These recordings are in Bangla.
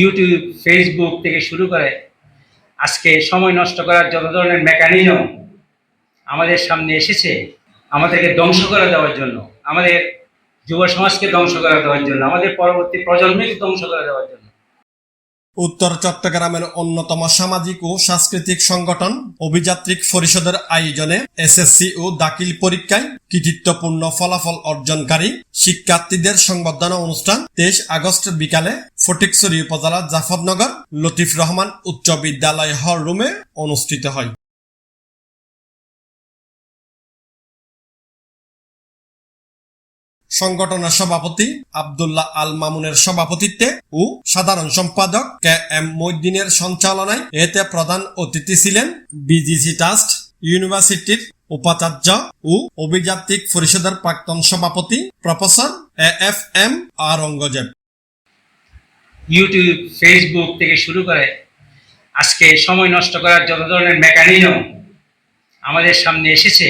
ইউটিউব ফেসবুক থেকে শুরু করে আজকে সময় নষ্ট করার যত ধরনের মেকানিজম আমাদের সামনে এসেছে, আমাদেরকে ধ্বংস করে দেওয়ার জন্য, আমাদের যুব সমাজকে ধ্বংস করে দেওয়ার জন্য, আমাদের পরবর্তী প্রজন্মকে ধ্বংস করে দেওয়ার জন্য। উত্তর চট্টগ্রামের অন্যতম সামাজিক ও সাংস্কৃতিক সংগঠন, অভিযাত্রিক পরিষদের আয়োজনে এসএসসি ও দাখিল পরীক্ষায় কৃতিত্বপূর্ণ ফলাফল অর্জনকারী শিক্ষার্থীদের সংবর্ধনা অনুষ্ঠান তেইশ আগস্ট বিকালে ফটিকছড়ি উপজেলা জাফরনগর লতিফ রহমান উচ্চ বিদ্যালয় হল রুমে অনুষ্ঠিত হয়। সংগঠনের সভাপতি আবদুল্লাহ আল মামুনের সভাপতিত্বে ও সাধারণ সম্পাদক কে এম মইদ্দিনের সঞ্চালনায় এতে প্রধান অতিথি ছিলেন বিজিসি ট্রাস্ট ইউনিভার্সিটির উপাচার্য ও অভিযাত্রিক পরিষদের প্রাক্তন সভাপতি professor A F M Aurangzeb YouTube, Facebook থেকে শুরু করে আজকে সময় নষ্ট করার যত ধরনের মেকানিজম আমাদের সামনে এসেছে,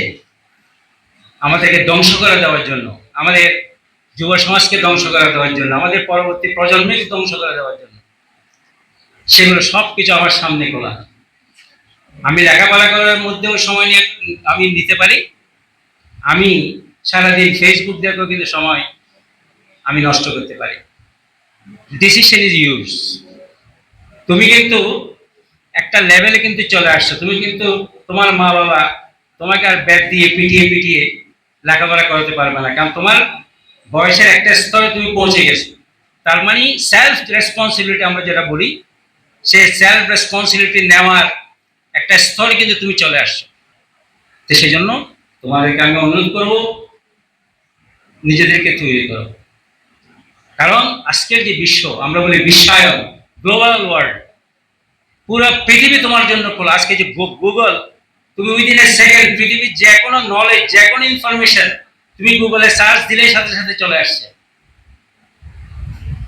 আমাদেরকে ধ্বংস করে দেওয়ার জন্য আমাদের যুব সমাজকে ধ্বংস করে দেওয়ার জন্য, আমাদের পরবর্তী প্রজন্মকে ধ্বংস করে দেওয়ার জন্য। সেগুলো সব কিছু আমার সামনে খোলা। আমি লেখাপড়া করার মধ্যেও সময় নিয়ে আমি নিতে পারি। আমি সারাদিন ফেসবুক দেখেও কিন্তু সময় আমি নষ্ট করতে পারি। ডিসিশন ইজ ইউজ তুমি কিন্তু একটা লেভেলে কিন্তু চলে আসছো। তুমি কিন্তু তোমার মা বাবা তোমাকে আর ব্যাগ দিয়ে পিটিয়ে পিটিয়ে লেখাপড়া করাতে পারবে না। কারণ তোমার বয়সের একটা স্তরে তুমি পৌঁছে গেছো। তার মানে সেলফ রেসপন্সিবিলিটি আমরা যেটা বলি, সেই সেলফ রেসপন্সিবিলিটি নেওয়ার একটা স্তরে কিন্তু তুমি চলে আসছো। তো সেই জন্য তোমাদেরকে আমি অনুরোধ করব, নিজেদেরকে তৈরি করো। কারণ আজকের যে বিশ্ব, আমরা বলি বিশ্বায়ন গ্লোবাল ওয়ার্ল্ড পুরো পৃথিবী তোমার জন্য খোলা। আজকে যে গুগল তুমি উইদিন এ সেকেন্ড পৃথিবীর যে কোনো নলেজ যে কোনো ইনফরমেশন তুমি গুগলে সার্চ দিলেই সাথে সাথে চলে আসছে।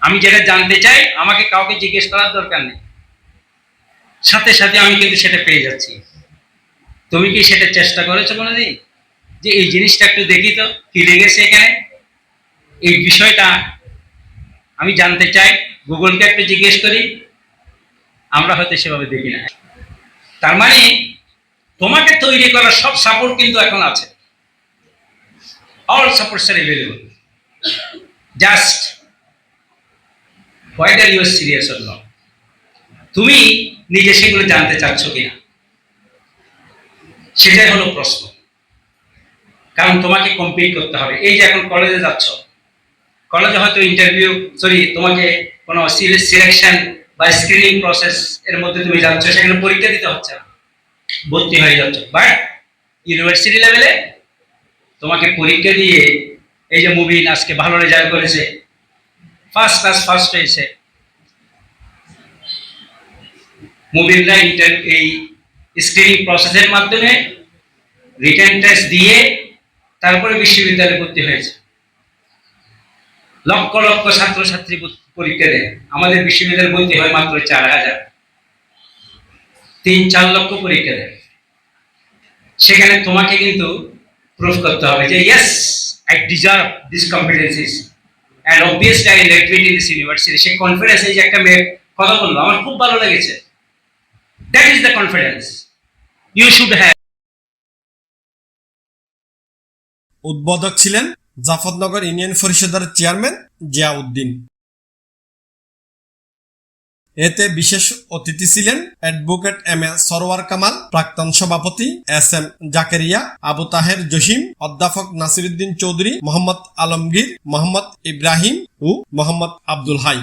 আমি যেটা জানতে চাই, আমাকে কাউকে জিজ্ঞেস করার দরকার নেই। সাথে সাথে আমি কিন্তু সেটা পেয়ে যাচ্ছি। তুমি কি সেটা চেষ্টা করেছ কোনোদিন? যে এই জিনিসটা একটু দেখি তো, কি লেগেছে এখানে? এই বিষয়টা আমি জানতে চাই গুগলকে একটু জিজ্ঞেস করি, আমরা হয়তো সেভাবে দেখি না। তার মানে তোমাকে তৈরি করার সব সাপোর্ট কিন্তু এখন আছে। All supports are available just whether you serious or not তুমি নিজে সেগুলো জানতে চাচ্ছ কিনা? সেটাই হলো প্রশ্ন। কারণ তোমাকে কমপ্লিট করতে হবে। এই যে এখন কলেজে যাচ্ছ কলেজে হয়তো ইন্টারভিউ সরি তোমাকে কোনো সিলেকশন বা স্ক্রিনিং প্রসেস এর মধ্যে তুমি যাচ্ছ, সেখানে পরীক্ষা দিতে হচ্ছে না। ভর্তি হয়ে যাচ্ছ। বাট ইউনিভার্সিটি লেভেলে তোমাকে পরীক্ষা দিয়ে এই যে মুভিন আজকে ভালো রেজাল্ট করেছে ফার্স্ট ক্লাস ফার্স্ট হয়েছে। মুভিনরা ইন্টার এই স্ক্রিনিং প্রসেসের মাধ্যমে রিটার্ন টেস্ট দিয়ে তারপরে বিশ্ববিদ্যালয়ে ভর্তি হয়েছে। লক্ষ লক্ষ ছাত্রছাত্রী পরীক্ষা দেয়। আমাদের বিশ্ববিদ্যালয়ে ভর্তি হয় মাত্র চার হাজার। তিন, চার লক্ষ পরীক্ষা দেয়। সেখানে তোমাকে কিন্তু প্রুফ করতে হবে যে yes I deserve this competencies and obviously I let in this university সেই কনফিডেন্স এই যে একটা মেয়ে কথা বলল, আমার খুব ভালো লেগেছে। That is the confidence you should have উদ্বোধক ছিলেন জাফরনগর ইউনিয়ন পরিষদের চেয়ারম্যান জিয়াউদ্দিন। এতে বিশেষ অতিথি ছিলেন advocate M A Sarwar Kamal, প্রাক্তন সভাপতি এস এম জাকেরিয়া, আবু তাহের জসিম অধ্যাপক নাসিরুদ্দিন চৌধুরী, মোহাম্মদ আলমগীর, মোহাম্মদ ইব্রাহিম ও মোহাম্মদ আব্দুল হাই।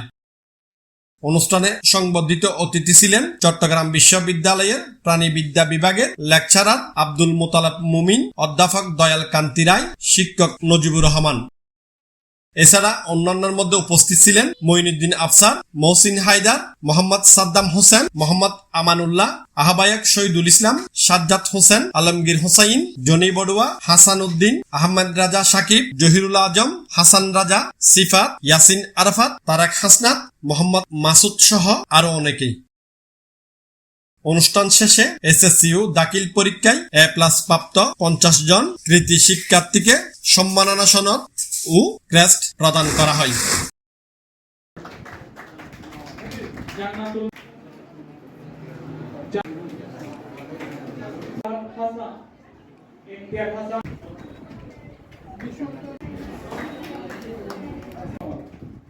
অনুষ্ঠানে সংবর্ধিত অতিথি ছিলেন চট্টগ্রাম বিশ্ববিদ্যালয়ের প্রাণীবিদ্যা বিভাগের লেকচারার আব্দুল মোতালাব মুমিন, অধ্যাপক দয়াল কান্তি রায়, শিক্ষক নজিবুর রহমান। এছাড়া অন্যান্যের মধ্যে উপস্থিত ছিলেন মঈনুদ্দিন আফসার, মহসিন হায়দার, মোহাম্মদ সাদ্দাম হোসেন, মোহাম্মদ আমানুল্লাহ, আহ্বায়ক শহীদুল ইসলাম, সাজ্জাদ হোসেন, আলমগীর হোসাইন, জনি বড়ুয়া, হাসান উদ্দিন, আহমেদ রাজা সাকিব, জহিরুল আজম, হাসান রাজা, সিফাত, ইয়াসিন আরাফাত, তারাক হাসনাত, মোহাম্মদ মাসুদ সহ আরও অনেকেই। অনুষ্ঠান শেষে এসএসসিউ দাখিল পরীক্ষায় এ প্লাস প্রাপ্ত পঞ্চাশ জন কৃতি শিক্ষার্থীকে সম্মাননা সনদ ও ক্রেস্ট প্রদান করা হয়।